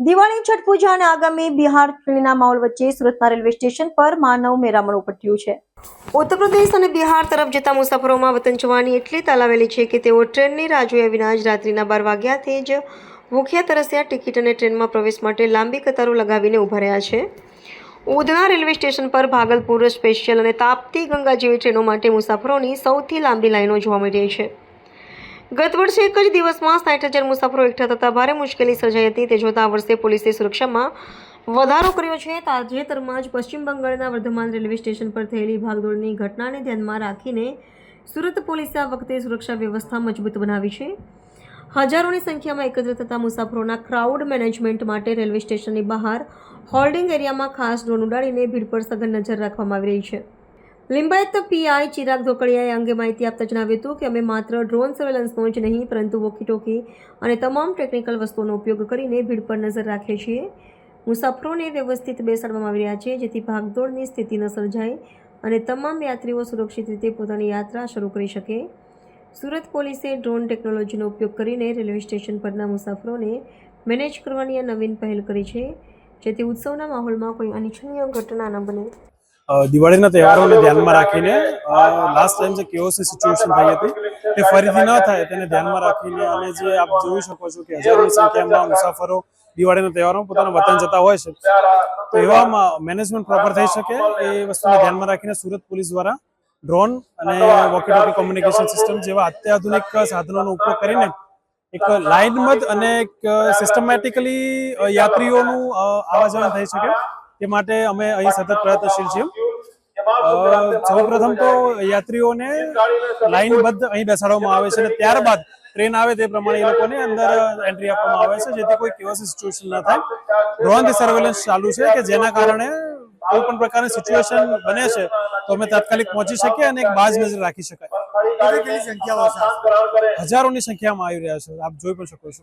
દિવાળી, છઠ પૂજા અને આગામી બિહાર ચૂંટણીના માહોલ વચ્ચે સુરતના રેલવે સ્ટેશન પર માનવ મેરામણ ઉપટ્યું છે. ઉત્તર પ્રદેશ અને બિહાર તરફ જતા મુસાફરોમાં વતન જવાની એટલી તાલાવેલી છે કે તેઓ ટ્રેનની રાહ જોયા વિના જ રાત્રિના બાર વાગ્યાથી જ ભૂખ્યા તરસ્યા ટિકિટ અને ટ્રેનમાં પ્રવેશ માટે લાંબી કતારો લગાવીને ઊભા રહ્યા છે. ઉધના રેલવે સ્ટેશન પર ભાગલપુર સ્પેશિયલ અને તાપ્તી ગંગા જેવી ટ્રેનો માટે મુસાફરોની સૌથી લાંબી લાઈનો જોવા મળી રહી છે. ગત વર્ષે એક જ દિવસમાં સાઠ હજાર મુસાફરો એકઠા થતાં ભારે મુશ્કેલી સર્જાઈ હતી. તે જોતા આ વર્ષે પોલીસે સુરક્ષામાં વધારો કર્યો છે. તાજેતરમાં જ પશ્ચિમ બંગાળના વર્ધમાન રેલવે સ્ટેશન પર થયેલી ભાગદોડની ઘટનાને ધ્યાનમાં રાખીને સુરત પોલીસે આ વખતે સુરક્ષા વ્યવસ્થા મજબૂત બનાવી છે. હજારોની સંખ્યામાં એકત્ર થતા મુસાફરોના ક્રાઉડ મેનેજમેન્ટ માટે રેલવે સ્ટેશનની બહાર હોલ્ડિંગ એરિયામાં ખાસ ડ્રોન ઉડાડીને ભીડ પર સઘન નજર રાખવામાં આવી રહી છે. લિંબાયત પીઆઈ ચિરાગ ધોકડિયાએ અંગે માહિતી આપતા જણાવ્યું હતું કે અમે માત્ર ડ્રોન સર્વેલન્સનો જ નહીં, પરંતુ વોકીટોકી અને તમામ ટેકનિકલ વસ્તુઓનો ઉપયોગ કરીને ભીડ પર નજર રાખીએ છીએ. મુસાફરોને વ્યવસ્થિત બેસાડવામાં આવી રહ્યા છે, જેથી ભાગદોડની સ્થિતિ ન સર્જાય અને તમામ યાત્રીઓ સુરક્ષિત રીતે પોતાની યાત્રા શરૂ કરી શકે. સુરત પોલીસે ડ્રોન ટેકનોલોજીનો ઉપયોગ કરીને રેલવે સ્ટેશન પરના મુસાફરોને મેનેજ કરવાની આ નવીન પહેલ કરી છે, જેથી ઉત્સવના માહોલમાં કોઈ અનિચ્છનીય ઘટના ન બને. દિવાળીના તહેવારોને ધ્યાનમાં રાખીને લાસ્ટ ટાઈમ જે કેઓસી સિચ્યુએશન થઈ હતી તે ફરીથી ન થાય તેને ધ્યાનમાં રાખીને અને જે આપ જોઈ શકો છો કે હજારોની સંખ્યામાં મુસાફરો દિવાળીના તહેવારો પોતાના વતન જતા હોય છે. તો એવામાં મેનેજમેન્ટ પ્રોપર થઈ શકે એ વસ્તુને ધ્યાનમાં રાખીને સુરત પોલીસ દ્વારા ડ્રોન અને વોકી ટોકી કોમ્યુનિકેશન સિસ્ટમ જેવા અત્યાધુનિક સાધનોનો ઉપયોગ કરીને એક લાઇનબદ્ધ અને એક સિસ્ટમેટિકલી યાત્રીઓનું આવા જવાનું થઈ શકે. તે માટે અમે અહીં સતત પ્રયત્નશીલ છીએ. સૌ પ્રથમ તો યાત્રીઓને લાઇનબદ્ધ અહીં બેસાડવામાં આવે છે અને ત્યારબાદ ટ્રેન આવે તે પ્રમાણે એ લોકોને અંદર એન્ટ્રી આપવામાં આવે છે જેથી કોઈ કેઓસી સિચ્યુએશન ન થાય. ડ્રોનથી સર્વેલન્સ ચાલુ છે કે જેના કારણે કોઈ પણ પ્રકારની સિચ્યુએશન બને છે તો અમે તાત્કાલિક પહોંચી શકીએ અને એક બાજ નજર રાખી શકાય. હજારોની સંખ્યામાં આવી રહ્યા છે આપ જોઈ પણ શકો છો.